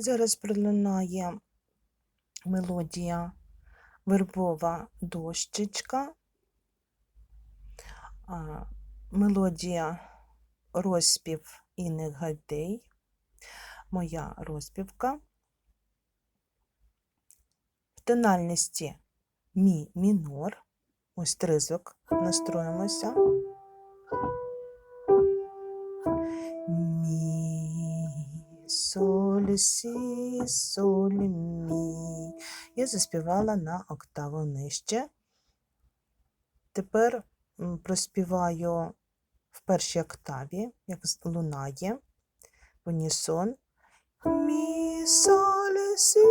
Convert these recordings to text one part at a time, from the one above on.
Зараз пролунає мелодія вербова дощечка, мелодія розспів Інни Гайдей, моя розпівка. В тональності мі мінор. Ось тризвук настроїмося. Соль, сі, соль, мі. Я заспівала на октаву нижче. Тепер проспіваю в першій октаві, як лунає унісон. Мі, соль, сі,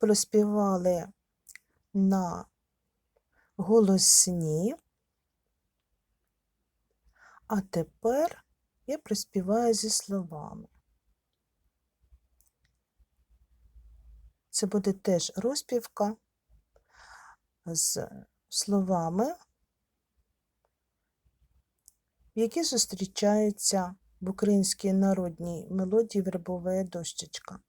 проспівали на голосні, а тепер я проспіваю зі словами. Це буде теж розпівка з словами, які зустрічаються в українській народній мелодії вербова дощечка.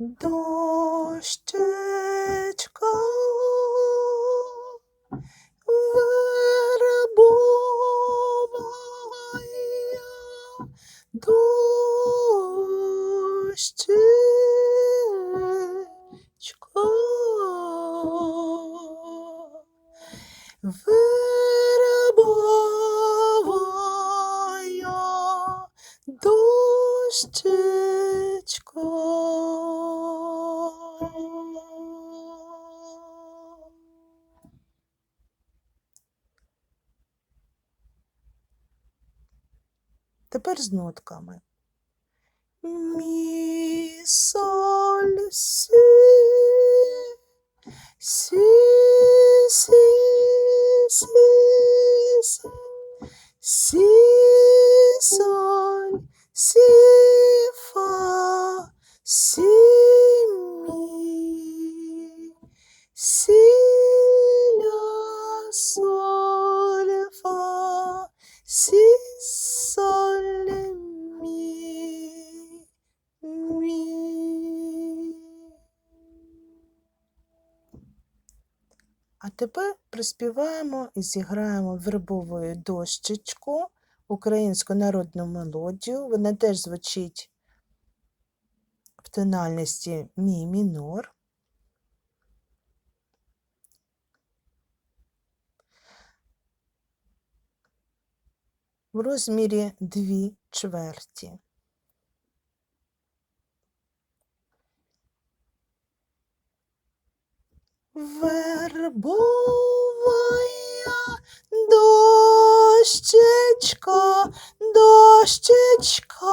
Дощечка вербовая, дощечка вербовая, дощечка. Тепер з нотками. Мі, соль, сі, сі, сі, сі, сі, сі, соль, сі, фа, сі, тепер приспіваємо і зіграємо вербовою дощечку, українську народну мелодію. Вона теж звучить в тональності мі мінор. В розмірі дві чверті. Вербовая дощечка, дощечка,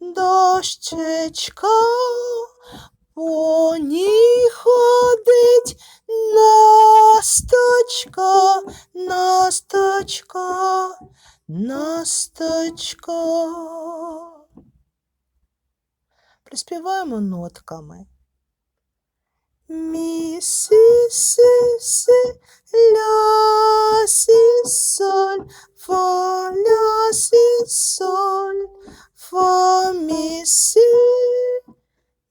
дощечка, по ній ходить насточка, насточка, насточка. Приспіваємо нотками. Мі, сі, сі, сі, ля, сі, соль, фа, ля, сі, соль, фа, мі, сі,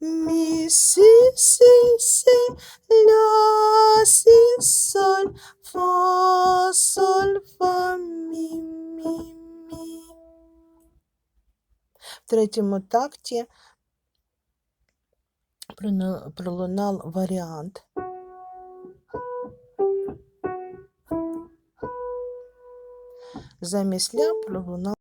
мі, сі, сі, сі, ля, сі, соль, фа, соль, фа, мі, мі, мі. В третьому такті пролунав варіант. Замість ля пролунав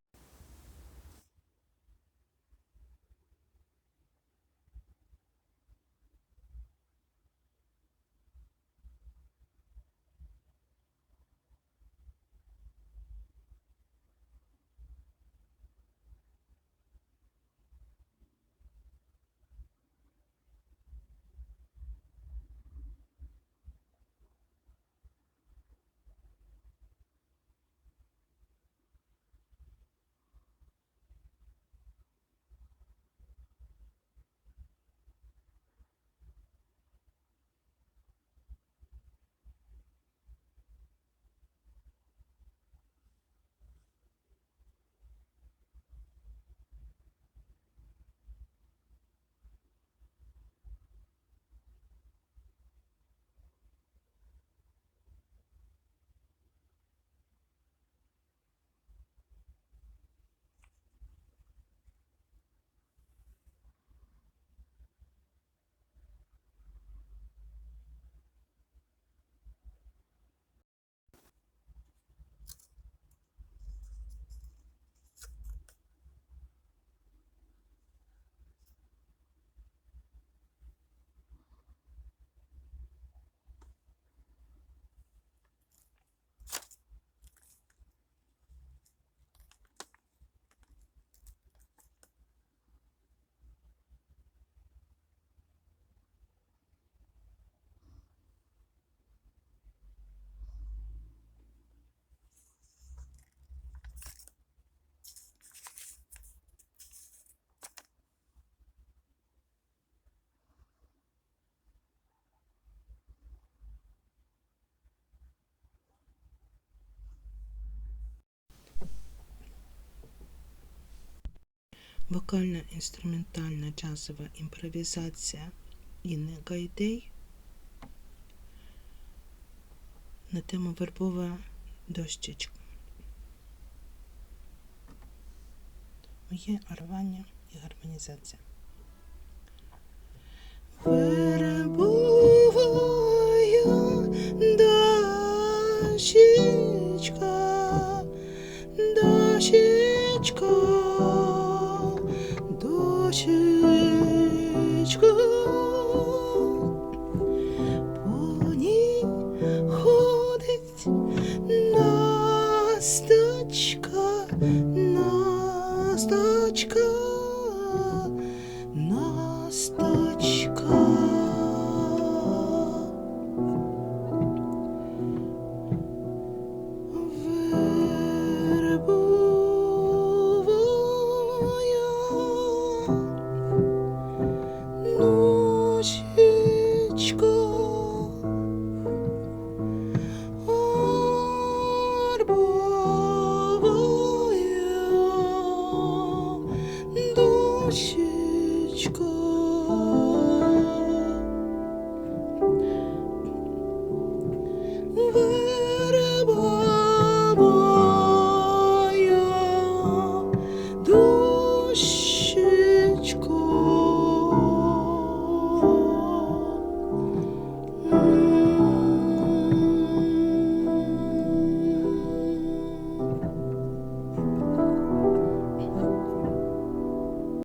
вокальна інструментальна джазова імпровізація Інни Гайдей на тему вербова дощечка. Моє рвання і гармонізація. Вербовая дощечка, Насточка, Насточка. 是。